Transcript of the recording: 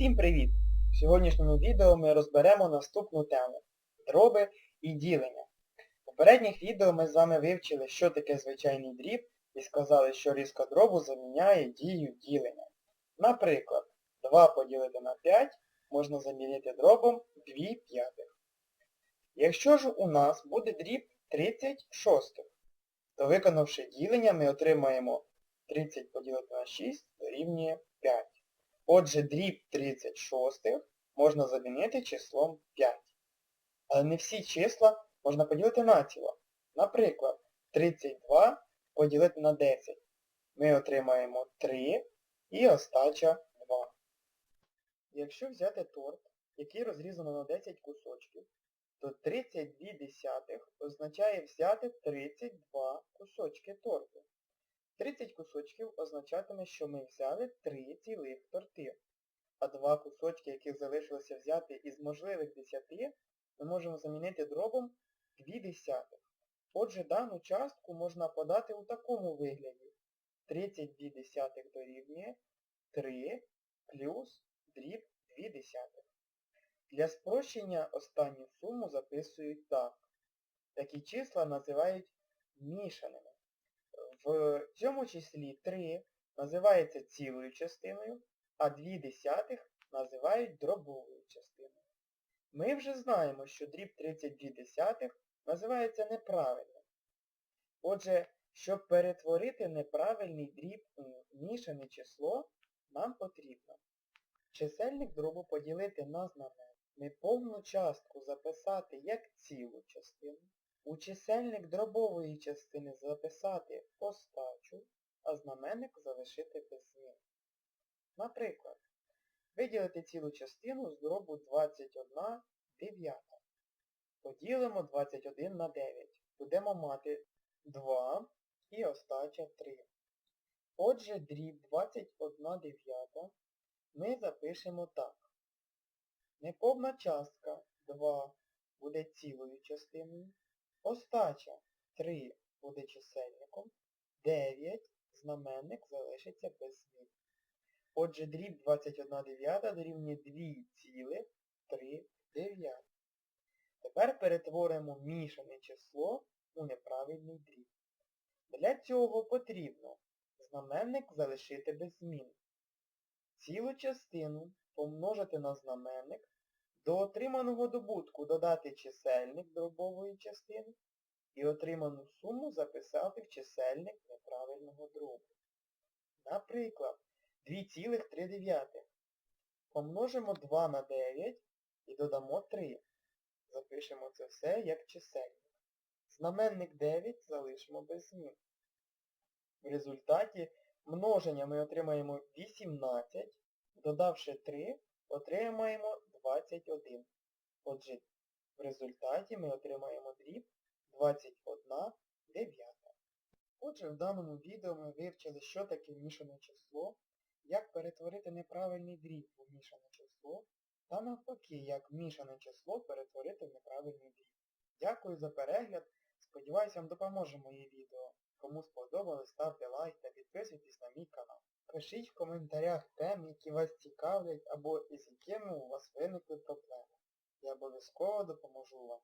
Всім привіт! В сьогоднішньому відео ми розберемо наступну тему дроби і ділення. В попередніх відео ми з вами вивчили, що таке звичайний дріб і сказали, що різка дробу заміняє дію ділення. Наприклад, 2 поділити на 5 можна замінити дробом 2 п'ятих. Якщо ж у нас буде дріб 36, то виконавши ділення ми отримаємо 30 поділити на 6 дорівнює 5. Отже, дріб 36 можна замінити числом 5. Але не всі числа можна поділити націло. Наприклад, 32 поділити на 10. Ми отримаємо 3 і остача 2. Якщо взяти торт, який розрізано на 10 кусочків, то 32 десятих означає взяти 32 кусочки торту. 30 кусочків означатиме, що ми взяли 3 цілих торти. А два кусочки, які залишилося взяти із можливих 10, ми можемо замінити дробом 2 десятих. Отже, дану частку можна подати у такому вигляді. 32 десятих дорівнює 3 плюс дріб 2 десятих. Для спрощення останню суму записують так. Такі числа називають мішаними. В цьому числі 3 називається цілою частиною, а 2 десятих називають дробовою частиною. Ми вже знаємо, що дріб 32 десятих називається неправильним. Отже, щоб перетворити неправильний дріб у мішане число, нам потрібно чисельник дробу поділити на знаменник, неповну частку записати як цілу частину, у чисельник дробової частини записати остачу, а знаменник залишити без змін. Наприклад, виділити цілу частину з дробу 21 дев'ята. Поділимо 21 на 9. Будемо мати 2 і остача 3. Отже, дріб 21 дев'ята ми запишемо так. Неповна частка 2 буде цілою частиною. Остача 3 буде чисельником, 9 знаменник залишиться без змін. Отже, дріб 21 дев'ята дорівнює 2 цілих 3 дев'ятих. Тепер перетворимо мішане число у неправильний дріб. Для цього потрібно знаменник залишити без змін. Цілу частину помножити на знаменник, до отриманого добутку додати чисельник дробової частини і отриману суму записати в чисельник неправильного дробу. Наприклад, 2,3. Помножимо 2 на 9 і додамо 3. Запишемо це все як чисельник. Знаменник 9 залишимо без змін. В результаті множення ми отримаємо 18, додавши 3, отримаємо 21. Отже, в результаті ми отримаємо дріб 21 дев'ята. Отже, в даному відео ми вивчили, що таке мішане число, як перетворити неправильний дріб у мішане число, та навпаки, як мішане число перетворити в неправильний дріб. Дякую за перегляд. Сподіваюся, вам допоможе моє відео. Кому сподобалось, ставте лайк та підписуйтесь на мій канал. Пишіть в коментарях теми, які вас цікавлять або із якими у вас виникли проблеми. Я обов'язково допоможу вам.